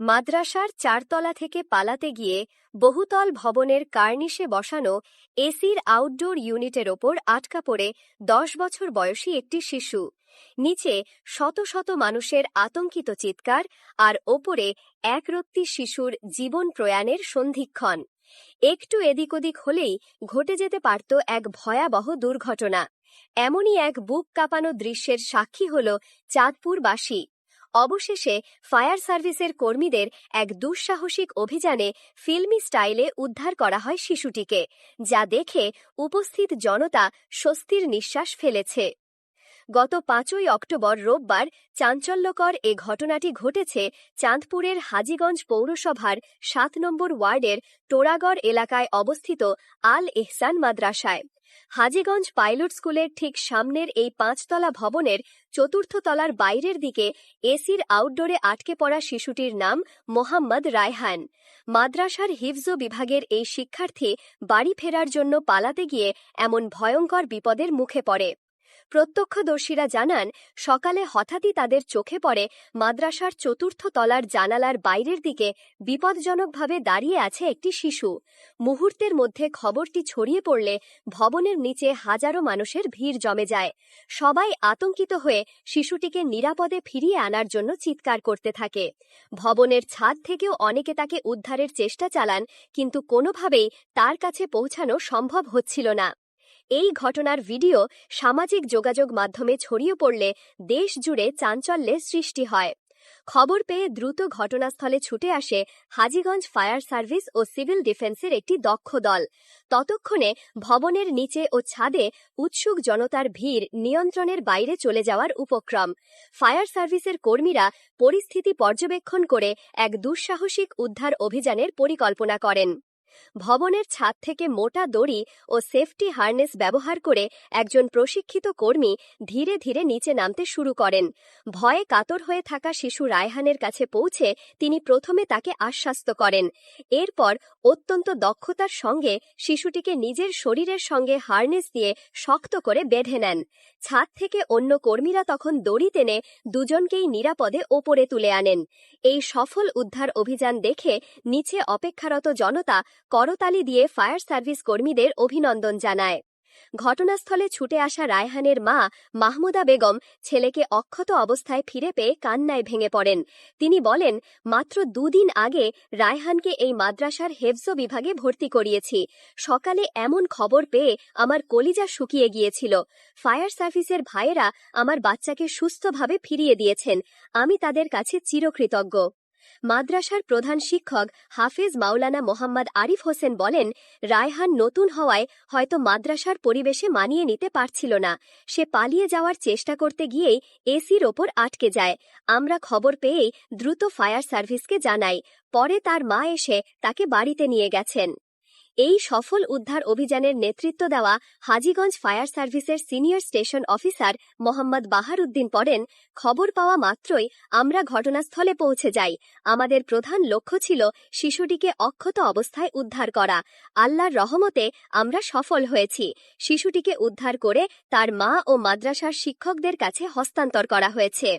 মাদ্রাসার চারতলা থেকে পালাতে গিয়ে বহুতল ভবনের কার্নিশে বসানো এসির আউটডোর ইউনিটের ওপর আটকা পড়ে দশ বছর বয়সী একটি শিশু। নিচে শত শত মানুষের আতঙ্কিত চিৎকার আর ওপরে একরত্তি শিশুর জীবন প্রয়াণের সন্ধিক্ষণ। একটু এদিক ওদিক হলেই ঘটে যেতে পারত এক ভয়াবহ দুর্ঘটনা। এমনই এক বুক কাঁপানো দৃশ্যের সাক্ষী হল চাঁদপুরবাসী। অবশেষে ফায়ার সার্ভিসের কর্মীদের এক দুঃসাহসিক অভিযানে ফিল্মি স্টাইলে উদ্ধার করা হয় শিশুটিকে, যা দেখে উপস্থিত জনতা স্বস্তির নিঃশ্বাস ফেলেছে। গত পাঁচই অক্টোবর রোববার চাঞ্চল্যকর এ ঘটনাটি ঘটেছে চাঁদপুরের হাজীগঞ্জ পৌরসভার সাত নম্বর ওয়ার্ডের টোড়াগড় এলাকায় অবস্থিত আল এহসান মাদ্রাসায়। হাজীগঞ্জ পাইলট স্কুলের ঠিক সামনের এই পাঁচতলা ভবনের চতুর্থ তলার বাইরের দিকে এসির আউটডোরে আটকে পড়া শিশুটির নাম মোহাম্মদ রায়হান। মাদ্রাসার হিফজ বিভাগের এই শিক্ষার্থী বাড়ি ফেরার জন্য পালাতে গিয়ে এমন ভয়ঙ্কর বিপদের মুখে পড়ে। প্রত্যক্ষদর্শীরা জানান, সকালে হঠাৎই তাদের চোখে পড়ে মাদ্রাসার চতুর্থ তলার জানালার বাইরের দিকে বিপজ্জনকভাবে দাঁড়িয়ে আছে একটি শিশু। মুহূর্তের মধ্যে খবরটি ছড়িয়ে পড়লে ভবনের নিচে হাজারো মানুষের ভিড় জমে যায়। সবাই আতঙ্কিত হয়ে শিশুটিকে নিরাপদে ফিরিয়ে আনার জন্য চিৎকার করতে থাকে। ভবনের ছাদ থেকেও অনেকে তাকে উদ্ধারের চেষ্টা চালান, কিন্তু কোনোভাবেই তার কাছে পৌঁছানো সম্ভব হচ্ছিল না। এই ঘটনার ভিডিও সামাজিক যোগাযোগ মাধ্যমে ছড়িয়ে পড়লে দেশ জুড়ে চাঞ্চল্যের সৃষ্টি হয়। খবর পেয়ে দ্রুত ঘটনাস্থলে ছুটে আসে হাজীগঞ্জ ফায়ার সার্ভিস ও সিভিল ডিফেন্সের একটি দক্ষ দল। ততক্ষণে ভবনের নিচে ও ছাদে উৎসুক জনতার ভিড় নিয়ন্ত্রণের বাইরে চলে যাওয়ার উপক্রম। ফায়ার সার্ভিসের কর্মীরা পরিস্থিতি পর্যবেক্ষণ করে এক দুঃসাহসিক উদ্ধার অভিযানের পরিকল্পনা করেন। ভবনের ছাদ থেকে মোটা দড়ি ও সেফটি হার্নেস ব্যবহার করে একজন প্রশিক্ষিত কর্মী ধীরে ধীরে নিচে নামতে শুরু করেন। ভয়ে কাতর হয়ে থাকা শিশু রায়হানের কাছে পৌঁছে তিনি প্রথমে তাকে আশ্বাস্ত করেন। এরপর অত্যন্ত দক্ষতার সঙ্গে শিশুটিকে নিজের শরীরের সঙ্গে হার্নেস দিয়ে শক্ত করে বেঁধে নেন। ছাদ থেকে অন্য কর্মীরা তখন দড়ি টেনে দুজনকেই নিরাপদে ওপরে তুলে আনেন। এই সফল উদ্ধার অভিযান দেখে নিচে অপেক্ষারত জনতা করতালি দিয়ে ফায়ার সার্ভিস কর্মীদের অভিনন্দন জানায়। ঘটনাস্থলে ছুটে আসা রায়হানের মা মাহমুদা বেগম ছেলেকে অক্ষত অবস্থায় ফিরে পেয়ে কান্নায় ভেঙে পড়েন। তিনি বলেন, মাত্র দুদিন আগে রায়হানকে এই মাদ্রাসার হেফজ বিভাগে ভর্তি করিয়েছি। সকালে এমন খবর পেয়ে আমার কলিজা শুকিয়ে গিয়েছিল। ফায়ার সার্ভিসের ভাইয়েরা আমার বাচ্চাকে সুস্থভাবে ফিরিয়ে দিয়েছেন। আমি তাদের কাছে চিরকৃতজ্ঞ। মাদ্রাসার প্রধান শিক্ষক হাফেজ মাওলানা মোহাম্মদ আরিফ হোসেন বলেন, রায়হান নতুন হওয়ায় হয়তো মাদ্রাসার পরিবেশে মানিয়ে নিতে পারছিল না। সে পালিয়ে যাওয়ার চেষ্টা করতে গিয়েই এসির ওপর আটকে যায়। আমরা খবর পেয়েই দ্রুত ফায়ার সার্ভিসকে জানাই। পরে তার মা এসে তাকে বাড়িতে নিয়ে গেছেন। এই সফল উদ্ধার অভিযানের নেতৃত্ব দেওয়া হাজীগঞ্জ ফায়ার সার্ভিসের senior station officer Mohammad Baharuddin পড়েন, খবর পাওয়া মাত্রই আমরা ঘটনাস্থলে পৌঁছে যাই। আমাদের প্রধান লক্ষ্য ছিল শিশুটিকে অক্ষত অবস্থায় উদ্ধার করা। আল্লাহর রহমতে আমরা সফল হয়েছি। শিশুটিকে উদ্ধার করে তার মা ও মাদ্রাসার শিক্ষকদের কাছে হস্তান্তর করা হয়েছে।